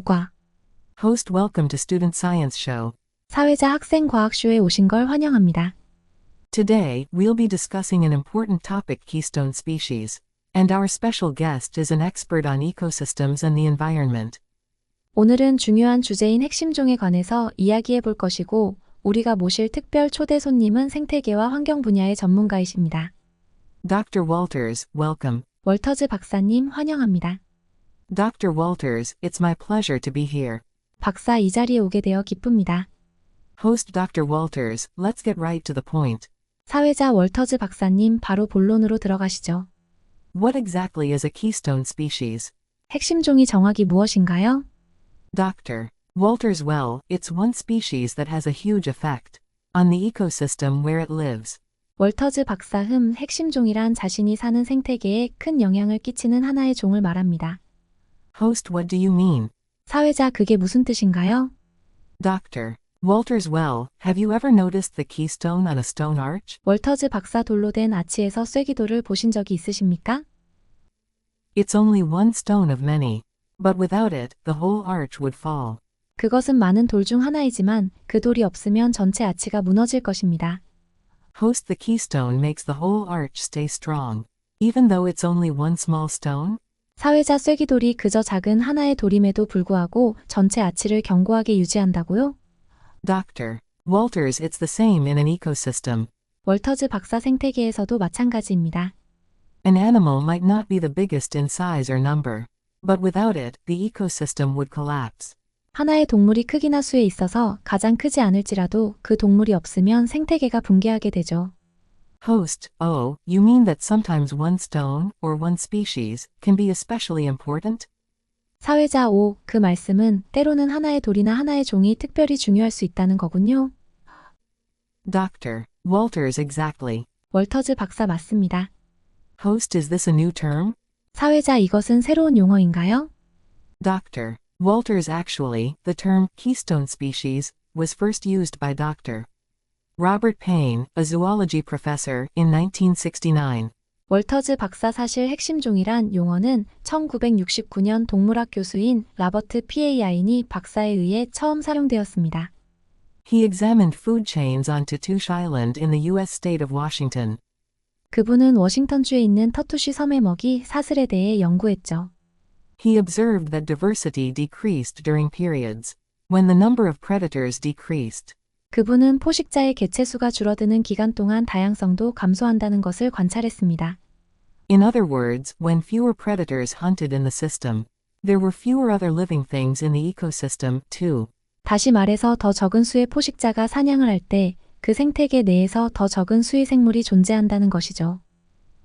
5과 Host welcome to Student Science Show. 사회자 학생 과학쇼에 오신 걸 환영합니다. Today, we'll be discussing an important topic keystone species. And our special guest is an expert on ecosystems and the environment. 오늘은 중요한 주제인 핵심종에 관해서 이야기해 볼 것이고 우리가 모실 특별 초대 손님은 생태계와 환경 분야의 전문가이십니다. Dr. Walters, welcome. 월터즈 박사님 환영합니다. Dr. Walters, it's my pleasure to be here. 박사 이 자리에 오게 되어 기쁩니다. Host Dr. Walters, let's get right to the point. 사회자 월터즈 박사님 바로 본론으로 들어가시죠. What exactly is a keystone species? 핵심종이 정확히 무엇인가요? Dr. Walters, well, it's one species that has a huge effect on the ecosystem where it lives. 월터즈 박사 흠 핵심종이란 자신이 사는 생태계에 큰 영향을 끼치는 하나의 종을 말합니다. Host, what do you mean? 사회자 그게 무슨 뜻인가요? Dr. Walters, well, have you ever noticed the keystone on a stone arch? 월터즈 박사 돌로 된 아치에서 쐐기돌을 보신 적이 있으십니까? It's only one stone of many. But without it, the whole arch would fall. 그것은 많은 돌 중 하나이지만 그 돌이 없으면 전체 아치가 무너질 것입니다. Host, the keystone makes the whole arch stay strong. Even though it's only one small stone? 사회자 쐐기돌이 그저 작은 하나의 돌임에도 불구하고 전체 아치를 견고하게 유지한다고요? Dr. Walters, it's the same in an ecosystem. 월터즈 박사 생태계에서도 마찬가지입니다. An animal might not be the biggest in size or number. But without it, the ecosystem would collapse. 하나의 동물이 크기나 수에 있어서 가장 크지 않을지라도 그 동물이 없으면 생태계가 붕괴하게 되죠. Host, oh, you mean that sometimes one stone, or one species, can be especially important? 사회자 5, 그 말씀은 때로는 하나의 돌이나 하나의 종이 특별히 중요할 수 있다는 거군요. Dr. Walters, exactly. 월터즈 박사 맞습니다. Host, is this a new term? 사회자 이것은 새로운 용어인가요? Dr. Walters, actually, the term keystone species was first used by Dr. Robert Payne, a zoology professor, in 1969. 월터즈 박사 사실 핵심종이란 용어는 1969년 동물학 교수인 라버트 P.A.I인이 박사에 의해 처음 사용되었습니다. He examined food chains on Tatoosh Island in the U.S. state of Washington. 그분은 워싱턴주에 있는 터투시 섬의 먹이 사슬에 대해 연구했죠. He observed that diversity decreased during periods when the number of predators decreased. 그분은 포식자의 개체수가 줄어드는 기간 동안 다양성도 감소한다는 것을 관찰했습니다. In other words, when fewer predators hunted in the system, there were fewer other living things in the ecosystem, too. 다시 말해서 더 적은 수의 포식자가 사냥을 할 때 그 생태계 내에서 더 적은 수의 생물이 존재한다는 것이죠.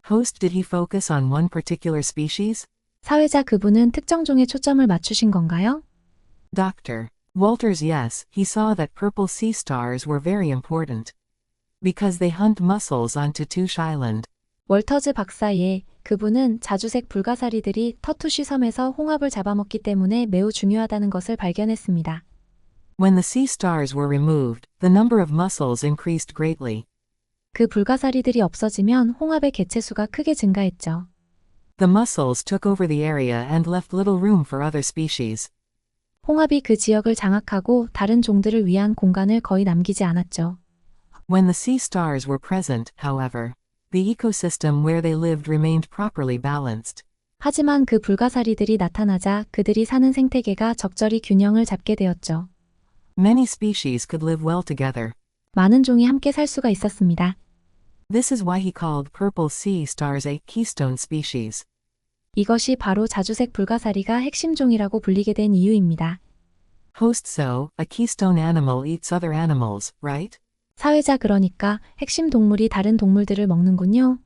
Host, did he focus on one particular species? 사회자 그분은 특정 종에 초점을 맞추신 건가요? Dr. Walters, yes, he saw that purple sea stars were very important. Because they hunt mussels on Tatoosh Island. 월터즈 박사의 그분은 자주색 불가사리들이 터투시 섬에서 홍합을 잡아먹기 때문에 매우 중요하다는 것을 발견했습니다. When the sea stars were removed, the number of mussels increased greatly. 그 불가사리들이 없어지면 홍합의 개체수가 크게 증가했죠. The mussels took over the area and left little room for other species. 홍합이 그 지역을 장악하고 다른 종들을 위한 공간을 거의 남기지 않았죠. When the sea stars were present, however, the ecosystem where they lived remained properly balanced. 하지만 그 불가사리들이 나타나자 그들이 사는 생태계가 적절히 균형을 잡게 되었죠. Many species could live well together. 많은 종이 함께 살 수가 있었습니다. This is why he called purple sea stars a keystone species. 이것이 바로 자주색 불가사리가 핵심종이라고 불리게 된 이유입니다. Host so, a keystone animal eats other animals, right? 사회자 그러니까 핵심 동물이 다른 동물들을 먹는군요.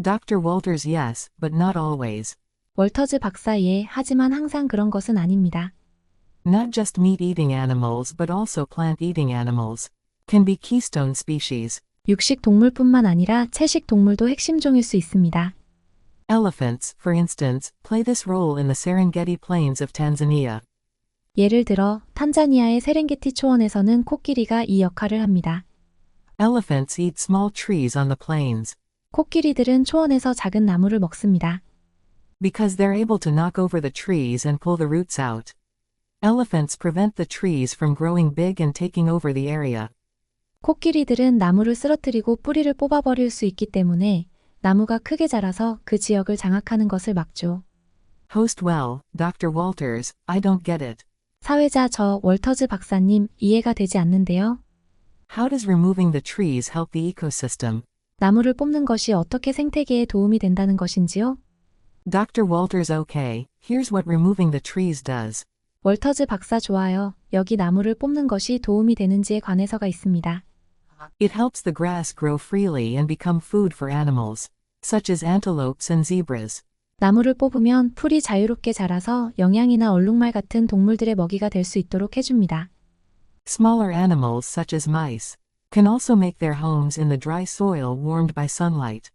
Dr. Walters yes, but not always. 월터즈 박사 예, 하지만 항상 그런 것은 아닙니다. Not just meat-eating animals but also plant-eating animals can be keystone species. 육식 동물뿐만 아니라 채식 동물도 핵심종일 수 있습니다. Elephants, for instance, play this role in the Serengeti plains of Tanzania. 예를 들어 탄자니아의 세렝게티 초원에서는 코끼리가 이 역할을 합니다. Elephants eat small trees on the plains 코끼리들은 초원에서 작은 나무를 먹습니다. because they're able to knock over the trees and pull the roots out. Elephants prevent the trees from growing big and taking over the area. 코끼리들은 나무를 쓰러뜨리고 뿌리를 뽑아버릴 수 있기 때문에 나무가 크게 자라서 그 지역을 장악하는 것을 막죠. Host well, Dr. Walters, I don't get it. 사회자 저 월터즈 박사님 이해가 되지 않는데요. How does removing the trees help the ecosystem? 나무를 뽑는 것이 어떻게 생태계에 도움이 된다는 것인지요? Dr. Walters okay, here's what removing the trees does. 월터즈 박사 좋아요. 여기 나무를 뽑는 것이 도움이 되는지에 관해서가 있습니다. It helps the grass grow freely and become food for animals, such as antelopes and zebras. 나무를 뽑으면 풀이 자유롭게 자라서 영양이나 얼룩말 같은 동물들의 먹이가 될 수 있도록 해줍니다. Smaller animals such as mice can also make their homes in the dry soil warmed by sunlight.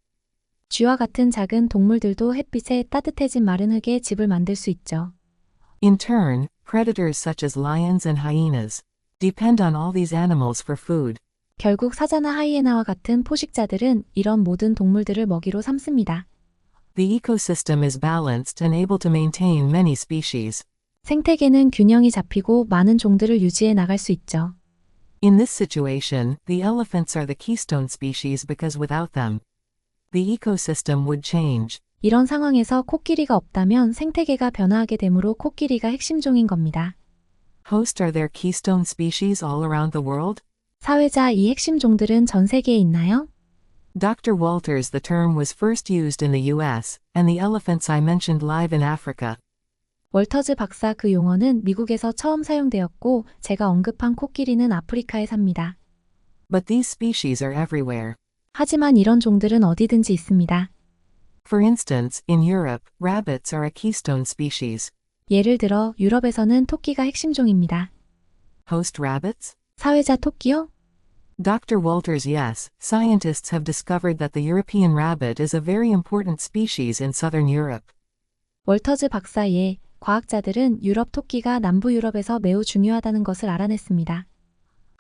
쥐와 같은 작은 동물들도 햇빛에 따뜻해진 마른 흙에 집을 만들 수 있죠. In turn, predators such as lions and hyenas depend on all these animals for food. 결국 사자나 하이에나와 같은 포식자들은 이런 모든 동물들을 먹이로 삼습니다. The ecosystem is balanced and able to maintain many species. 생태계는 균형이 잡히고 많은 종들을 유지해 나갈 수 있죠. In this situation, the elephants are the keystone species because without them, the ecosystem would change. 이런 상황에서 코끼리가 없다면 생태계가 변화하게 되므로 코끼리가 핵심종인 겁니다. Host are there keystone species all around the world? 사회자 이 핵심 종들은 전 세계에 있나요? Dr. Walters The term was first used in the US, and the elephants I mentioned live in Africa. 월터즈 박사 그 용어는 미국에서 처음 사용되었고 제가 언급한 코끼리는 아프리카에 삽니다. But these species are everywhere. 하지만 이런 종들은 어디든지 있습니다. For instance, in Europe, rabbits are a keystone species. 예를 들어 유럽에서는 토끼가 핵심종입니다. Host rabbits? 사회자 토끼요? Dr. Walters Yes, scientists have discovered that the European rabbit is a very important species in southern Europe. 월터즈 박사 예, 과학자들은 유럽 토끼가 남부 유럽에서 매우 중요하다는 것을 알아냈습니다.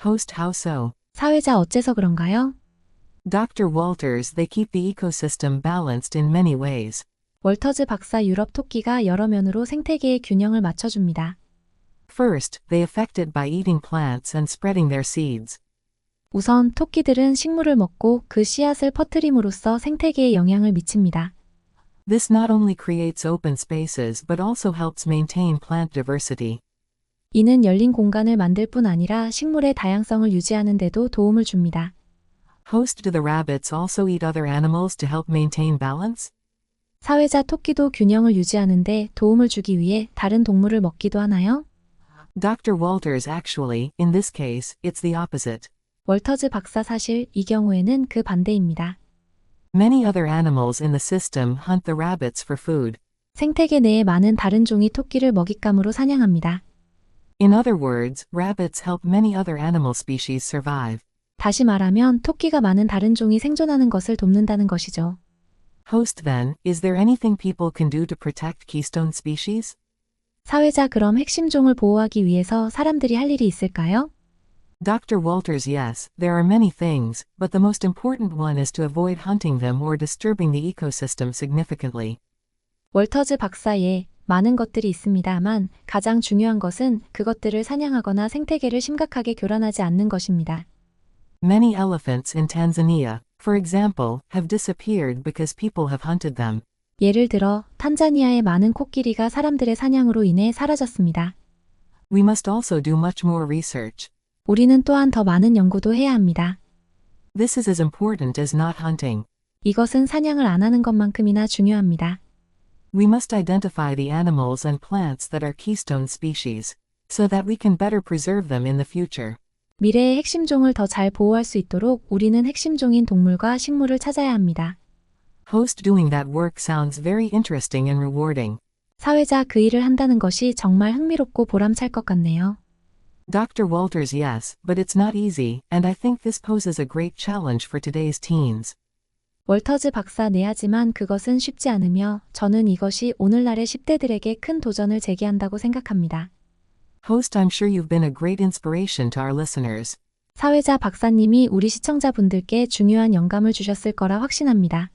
Host How so? 사회자 어째서 그런가요? Dr. Walters They keep the ecosystem balanced in many ways. 월터즈 박사 유럽 토끼가 여러 면으로 생태계의 균형을 맞춰줍니다. First, they affect it by eating plants and spreading their seeds. 우선 토끼들은 식물을 먹고 그 씨앗을 퍼뜨림으로써 생태계에 영향을 미칩니다. This not only creates open spaces but also helps maintain plant diversity. 이는 열린 공간을 만들 뿐 아니라 식물의 다양성을 유지하는 데도 도움을 줍니다. Host Do the rabbits also eat other animals to help maintain balance? 사회자 토끼도 균형을 유지하는데 도움을 주기 위해 다른 동물을 먹기도 하나요? Dr. Walters Actually, in this case, it's the opposite. 월터즈 박사 사실 이 경우에는 그 반대입니다. Many other animals in the system hunt the rabbits for food. 생태계 내에 많은 다른 종이 토끼를 먹잇감으로 사냥합니다. In other words, rabbits help many other animal species survive. 다시 말하면 토끼가 많은 다른 종이 생존하는 것을 돕는다는 것이죠. Host then, is there anything people can do to protect keystone species? 사회자 그럼 핵심 종을 보호하기 위해서 사람들이 할 일이 있을까요? Dr. Walters Yes, there are many things, but the most important one is to avoid hunting them or disturbing the ecosystem significantly. 월터즈 박사의 많은 것들이 있습니다만 가장 중요한 것은 그것들을 사냥하거나 생태계를 심각하게 교란하지 않는 것입니다. Many elephants in Tanzania, for example, have disappeared because people have hunted them. 예를 들어 탄자니아의 많은 코끼리가 사람들의 사냥으로 인해 사라졌습니다. We must also do much more research. 우리는 또한 더 많은 연구도 해야 합니다. This is as important as not hunting. 이것은 사냥을 안 하는 것만큼이나 중요합니다. We must identify the animals and plants that are keystone species, so that we can better preserve them in the future. 미래의 핵심종을 더 잘 보호할 수 있도록 우리는 핵심종인 동물과 식물을 찾아야 합니다. Host doing that work sounds very interesting and rewarding. 사회자 그 일을 한다는 것이 정말 흥미롭고 보람찰 것 같네요. Dr. Walters Yes, but it's not easy, and I think this poses a great challenge for today's teens. 월터즈 박사 네 하지만 그것은 쉽지 않으며 저는 이것이 오늘날의 10대들에게 큰 도전을 제기한다고 생각합니다. Host I'm sure you've been a great inspiration to our listeners. 사회자 박사님이 우리 시청자분들께 중요한 영감을 주셨을 거라 확신합니다.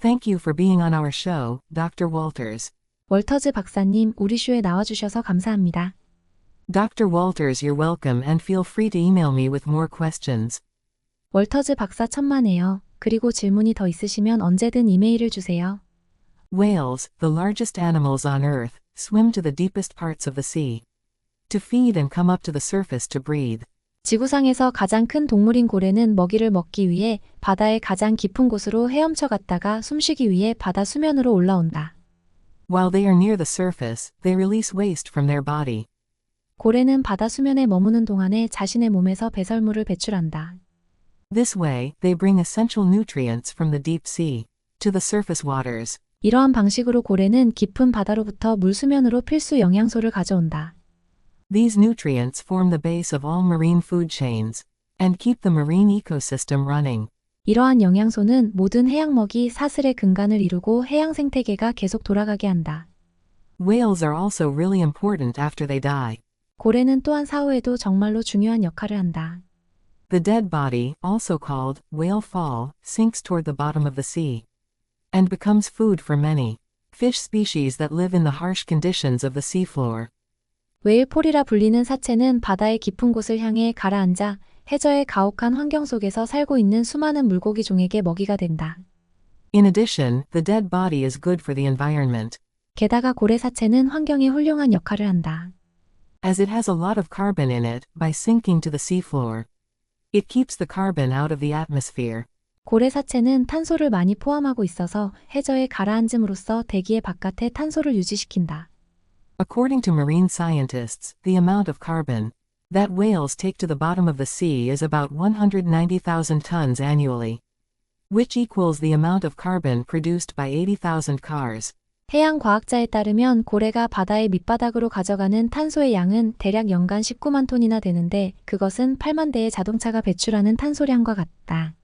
Thank you for being on our show, Dr. Walters. 월터즈 박사님 우리 쇼에 나와주셔서 감사합니다. Dr. Walters, you're welcome and feel free to email me with more questions. 월터즈 박사 천만에요. 그리고 질문이 더 있으시면 언제든 이메일을 주세요. Whales, the largest animals on Earth, swim to the deepest parts of the sea. To feed and come up to the surface to breathe. 지구상에서 가장 큰 동물인 고래는 먹이를 먹기 위해 바다의 가장 깊은 곳으로 헤엄쳐 갔다가 숨쉬기 위해 바다 수면으로 올라온다. While they are near the surface, they release waste from their body. 고래는 바다 수면에 머무는 동안에 자신의 몸에서 배설물을 배출한다. This way, they bring essential nutrients from the deep sea to the surface waters. 이러한 방식으로 고래는 깊은 바다로부터 물 수면으로 필수 영양소를 가져온다. These nutrients form the base of all marine food chains and keep the marine ecosystem running. 이러한 영양소는 모든 해양 먹이 사슬의 근간을 이루고 해양 생태계가 계속 돌아가게 한다. Whales are also really important after they die. 고래는 또한 사후에도 정말로 중요한 역할을 한다. The dead body, also called whale fall, sinks toward the bottom of the sea and becomes food for many fish species that live in the harsh conditions of the seafloor. 웨일폴이라 불리는 사체는 바다의 깊은 곳을 향해 가라앉아 해저의 가혹한 환경 속에서 살고 있는 수많은 물고기 종에게 먹이가 된다. In addition, the dead body is good for the environment, 게다가 고래 사체는 환경에 훌륭한 역할을 한다. as it has a lot of carbon in it by sinking to the seafloor. It keeps the carbon out of the atmosphere. 고래 사체는 탄소를 많이 포함하고 있어서 해저에 가라앉음으로써 대기의 바깥에 탄소를 유지시킨다. According to marine scientists, the amount of carbon that whales take to the bottom of the sea is about 190,000 tons annually, which equals the amount of carbon produced by 80,000 cars. 해양 과학자에 따르면 고래가 바다의 밑바닥으로 가져가는 탄소의 양은 대략 연간 19만 톤이나 되는데 그것은 8만 대의 자동차가 배출하는 탄소량과 같다.